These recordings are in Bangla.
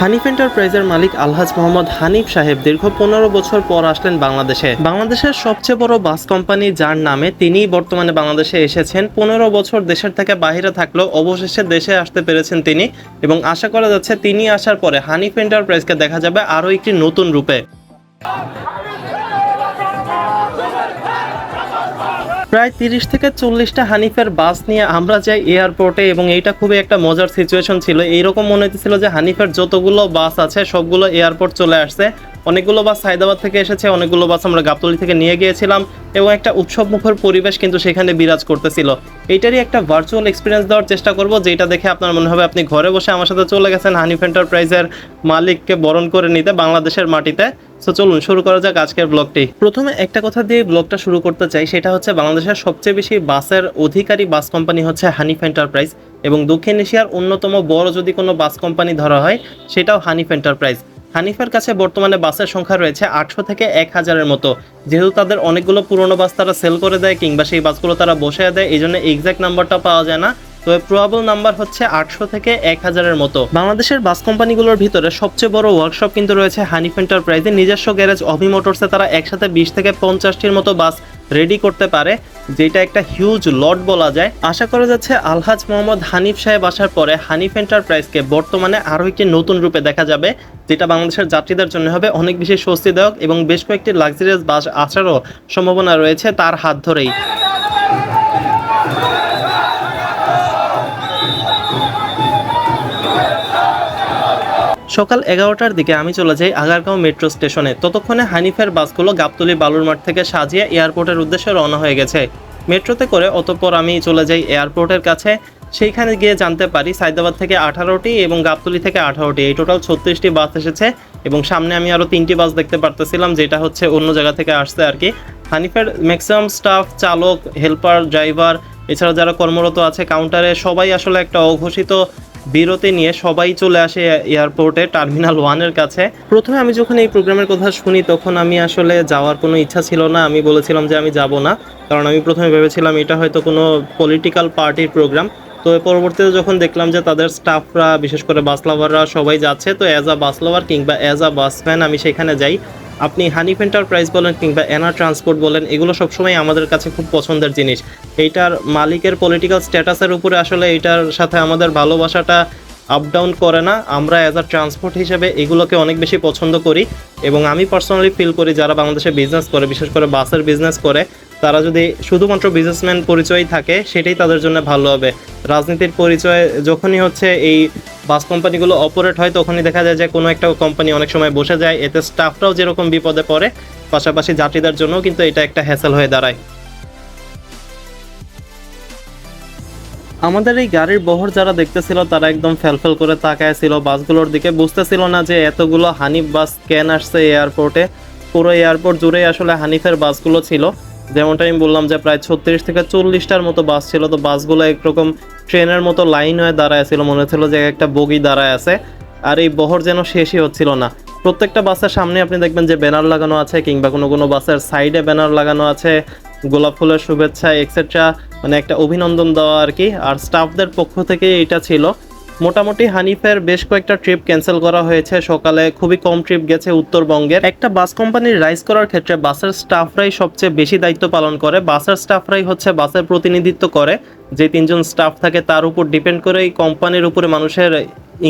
হানিফ এন্টারপ্রাইজের মালিক আলহাজ মোহাম্মদ হানিফ সাহেব দীর্ঘ পনেরো বছর পর আসলেন বাংলাদেশে। বাংলাদেশের সবচেয়ে বড় বাস কোম্পানি যার নামে তিনি বর্তমানে বাংলাদেশে এসেছেন, পনেরো বছর দেশের থেকে বাহিরে থাকলেও অবশেষে দেশে আসতে পেরেছেন তিনি এবং আশা করা যাচ্ছে তিনি আসার পরে হানিফ এন্টারপ্রাইজকে দেখা যাবে আরও একটি নতুন রূপে। প্রায় তিরিশ থেকে চল্লিশটা হানিফের বাস নিয়ে আমরা যাই এয়ারপোর্টে এবং এইটা খুবই একটা মজার সিচুয়েশন ছিল। এইরকম মনে হতেছিল যে হানিফের যতগুলো বাস আছে, সবগুলো এয়ারপোর্ট চলে আসছে। অনেকগুলো বাস হায়দ্রাবাদ থেকে এসেছে, অনেকগুলো বাস আমরা গাবতলি থেকে নিয়ে গিয়েছিলাম এবং একটা উৎসব মুখর পরিবেশ কিন্তু সেখানে বিরাজ করতেছিল। এইটারই একটা ভার্চুয়াল এক্সপিরিয়েন্স দেওয়ার চেষ্টা করব, যেটা দেখে আপনার মনে হবে আপনি ঘরে বসে আমার সাথে চলে গেছেন হানিফ এন্টারপ্রাইজের মালিককে বরণ করে নিতে বাংলাদেশের মাটিতে। সো চলুন, শুরু করা যাক আজকের ব্লগটি। প্রথমে একটা কথা দিয়ে ব্লগটা শুরু করতে চাই, সেটা হচ্ছে বাংলাদেশের সবচেয়ে বেশি বাসের অধিকারী বাস কোম্পানি হচ্ছে হানিফ এন্টারপ্রাইজ এবং দক্ষিণ এশিয়ার অন্যতম বড় যদি কোনো বাস কোম্পানি ধরা হয়, সেটাও হানিফ এন্টারপ্রাইজ। হানিফের কাছে বর্তমানে বাসের সংখ্যা রয়েছে আটশো থেকে এক হাজারের মতো। যেহেতু তাদের অনেকগুলো পুরনো বাস তারা সেল করে দেয় কিংবা সেই বাসগুলো তারা বসে দেয়, এই জন্য এক্সাক্ট নাম্বারটা পাওয়া যায় না। তবে প্রবাবল নাম্বার হচ্ছে আটশো থেকে এক হাজারের মতো। বাংলাদেশের বাস কোম্পানিগুলোর ভিতরে সবচেয়ে বড় ওয়ার্কশপ কিন্তু রয়েছে হানিফ এন্টারপ্রাইজে নিজস্ব গ্যারেজ অভি মোটরসে তারা একসাথে বিশ থেকে পঞ্চাশটির মতো বাস রেডি করতে পারে, যেটা একটা হিউজ লট বলা যায়। আশা করা যাচ্ছে আলহাজ মোহাম্মদ হানিফ সাহেব আসার পরে হানিফ এন্টারপ্রাইজকে বর্তমানে আরও একটি নতুন রূপে দেখা যাবে, যেটা বাংলাদেশের যাত্রীদের জন্য হবে অনেক বেশি স্বস্তিদায়ক এবং বেশ কয়েকটি লাক্সারিয়াস বাস আসারও সম্ভাবনা রয়েছে তার হাত ধরেই। সকাল এগারোটার দিকে আমি চলে যাই আগারগাঁও মেট্রো স্টেশনে। ততক্ষণে হানিফের বাসগুলো গাবতলি বালুর মাঠ থেকে সাজিয়ে এয়ারপোর্টের উদ্দেশ্যে রওনা হয়ে গেছে। মেট্রোতে করে অতঃপর আমি চলে যাই এয়ারপোর্টের কাছে। সেইখানে গিয়ে জানতে পারি সাইদাবাদ থেকে আঠারোটি এবং গাবতলি থেকে আঠারোটি। এই টোটাল ছত্রিশটি বাস এসেছে এবং সামনে আমি আরও তিনটি বাস দেখতে পারতেছিলাম, যেটা হচ্ছে অন্য জায়গা থেকে আসছে আর কি। হানিফের ম্যাক্সিমাম স্টাফ চালক হেল্পার ড্রাইভার এছাড়া যারা কর্মরত আছে কাউন্টারে সবাই আসলে একটা অঘোষিত বিরতি নিয়ে সবাই চলে আসে এয়ারপোর্টে, টার্মিনাল ওয়ানের কাছে। প্রথমে আমি যখন এই প্রোগ্রামের কথা শুনি, তখন আমি আসলে যাওয়ার কোনো ইচ্ছা ছিল না। আমি বলেছিলাম যে আমি যাব না, কারণ আমি প্রথমে ভেবেছিলাম এটা হয়তো কোনো পলিটিক্যাল পার্টির প্রোগ্রাম তো পরবর্তীতে যখন দেখলাম যে তাদের স্টাফরা বিশেষ করে বাস লাভাররা সবাই যাচ্ছে, তো অ্যাজ আ বাস লাভার কিংবা অ্যাজ আ বাস ফ্যান আমি সেখানে যাই। আপনি হানিফ এন্টারপ্রাইজ বলেন কিংবা এনা ট্রান্সপোর্ট বলেন, এগুলো সবসময় আমাদের কাছে খুব পছন্দের জিনিস। এইটার মালিকের পলিটিক্যাল স্ট্যাটাসের উপরে আসলে এইটার সাথে আমাদের ভালোবাসাটা আপ ডাউন করে না। আমরা অ্যাজ আ ট্রান্সপোর্ট হিসেবে এগুলোকে অনেক বেশি পছন্দ করি এবং আমি পার্সোনালি ফিল করি যারা বাংলাদেশে বিজনেস করে, বিশেষ করে বাসের বিজনেস করে, তারা যদি শুধুমাত্র বিজনেসম্যান পরিচয় থাকে, সেটাই তাদের জন্য ভালো হবে। রাজনীতির পরিচয় যখনই হচ্ছে এই বাস কোম্পানিগুলো অপারেট হয়, তখনই দেখা যায় যে কোনো একটা কোম্পানি অনেক সময় বসে যায়, এতে স্টাফরাও যেরকম বিপদে পড়ে, পাশাপাশি যাত্রীদের জন্য কিন্তু এটা একটা হ্যাসেল হয়ে দাঁড়ায়। আমাদের এই গাড়ির বহর যারা দেখতেছিল, তারা একদম ফেলফেল করে তাকায় ছিল বাসগুলোর দিকে বুঝতেছিল না যে এতগুলো হানিফ বাস কেন আসছে এয়ারপোর্টে পুরো এয়ারপোর্ট জুড়েই আসলে হানিফের বাসগুলো ছিল। যেমনটা আমি বললাম যে প্রায় ছত্রিশ থেকে চল্লিশটার মতো বাস ছিল। তো বাসগুলো একরকম ট্রেনের মতো লাইন হয়ে দাঁড়ায় ছিল। মনে হচ্ছিল যে একটা বগি দাঁড়ায় আছে। আর এই বহর যেন শেষই হচ্ছিল না। প্রত্যেকটা বাসের সামনে আপনি দেখবেন যে ব্যানার লাগানো আছে, কিংবা কোনো কোনো বাসের সাইডে ব্যানার লাগানো আছে। গোলাপ ফুলের শুভেচ্ছা এক্সেট্রা মানে একটা অভিনন্দন দেওয়া আর কি। আর স্টাফদের পক্ষ থেকে এটা ছিল। মোটামুটি হানিফের বেশ কয়েকটা ট্রিপ ক্যান্সেল করা হয়েছে। সকালে খুবই কম ট্রিপ গেছে উত্তরবঙ্গের। একটা বাস কোম্পানির রাইজ করার ক্ষেত্রে বাসের স্টাফরাই সবচেয়ে বেশি দায়িত্ব পালন করে। বাসের স্টাফরাই হচ্ছে বাসের প্রতিনিধিত্ব করে। যে তিনজন স্টাফ থাকে তার উপর ডিপেন্ড করে এই কোম্পানির উপরে মানুষের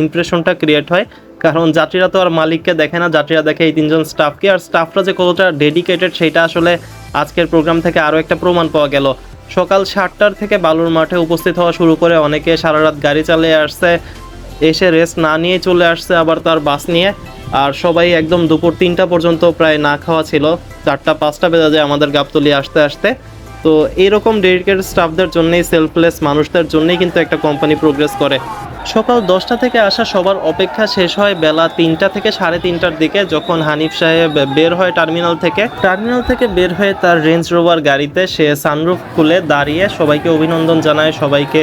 ইমপ্রেশনটা ক্রিয়েট হয়। কারণ যাত্রীরা তো আর মালিককে দেখে না, যাত্রীরা দেখে এই তিনজন স্টাফকে আর স্টাফরা যে কতটা ডেডিকেটেড সেটা আসলে আজকের প্রোগ্রাম থেকে আরও একটা প্রমাণ পাওয়া গেল। সকাল সাতটার থেকে বালুর মাঠে উপস্থিত হওয়া শুরু করে অনেকে সারা রাত গাড়ি চালিয়ে আসছে, এসে রেস্ট না নিয়ে চলে আসছে আবার তার বাস নিয়ে। আর সবাই একদম দুপুর তিনটা পর্যন্ত প্রায় না খাওয়া ছিল। চারটা, পাঁচটা বেজে যায় আমাদের গাবতলি আসতে আসতে। তো এইরকম ডেডিকেটেড স্টাফদের জন্যই সেলফলেস মানুষদের জন্যই কিন্তু একটা কোম্পানি প্রোগ্রেস করে। সকাল দশটা থেকে আসা সবার অপেক্ষা শেষ হয় বেলা তিনটা থেকে সাড়ে তিনটার দিকে, যখন হানিফ সাহেব বের হয় টার্মিনাল থেকে। টার্মিনাল থেকে বের হয়ে তার রেঞ্জ রোভার গাড়িতে সে সানরুফ খুলে দাঁড়িয়ে সবাইকে অভিনন্দন জানায়, সবাইকে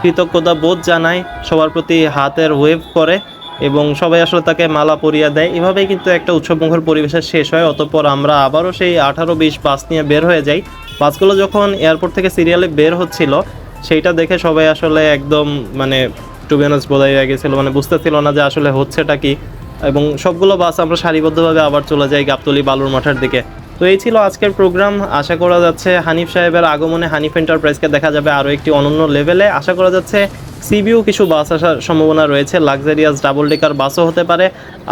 কৃতজ্ঞতা বোধ জানায়, সবার প্রতি হাতের ওয়েভ করে এবং সবাই আসলে তাকে মালা পরিয়ে দেয়। এভাবেই কিন্তু একটা উৎসবমুখর পরিবেশের শেষ হয়, অতঃপর আমরা আবারও সেই আঠারো বিশ বাস নিয়ে বের হয়ে যাই। বাসগুলো যখন এয়ারপোর্ট থেকে সিরিয়ালে বের হচ্ছিল, সেইটা দেখে সবাই আসলে একদম মানে টু বোধহয় হয়ে গেছিল মানে বুঝতেছিল না যে আসলে হচ্ছেটা কি। এবং সবগুলো বাস আমরা সারিবদ্ধভাবে আবার চলে যাই গাবতলি বালুর মাঠের দিকে। তো এই ছিল আজকের প্রোগ্রাম আশা করা যাচ্ছে হানিফ সাহেবের আগমনে হানিফ এন্টারপ্রাইজকে দেখা যাবে আরও একটি অনন্য লেভেলে আশা করা যাচ্ছে সিবিও কিছু বাস আসার সম্ভাবনা রয়েছে। লাক্সারিয়াস ডাবল ডেকার বাসও হতে পারে,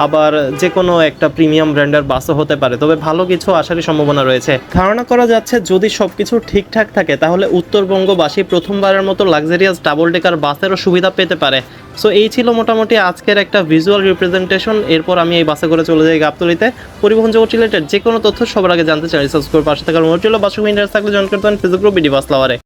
আবার যে কোনো একটা প্রিমিয়াম ব্র্যান্ডের বাসও হতে পারে। তবে ভালো কিছু আসারই সম্ভাবনা রয়েছে। ধারণা করা যাচ্ছে, যদি সব কিছু ঠিকঠাক থাকে, তাহলে উত্তরবঙ্গবাসী প্রথমবারের মতো লাক্সারিয়াস ডাবল ডেকার বাসেরও সুবিধা পেতে পারে। সো এই ছিল মোটামুটি আজকের একটা ভিজুয়াল রিপ্রেজেন্টেশন এরপর আমি এই বাসে করে চলে যাই গাবতলিতে। পরিবহন জগৎ রিলেটেড যে কোনো তথ্য সবার আগে জানতে চাই সাবস্ক্রাইব পাশে থাকার মোট ছিল। বাসক ইন্টারেস্ট থাকলে জয়েন করতে পারেন ফেসবুক গ্রুপ বিডি বাস লাভারে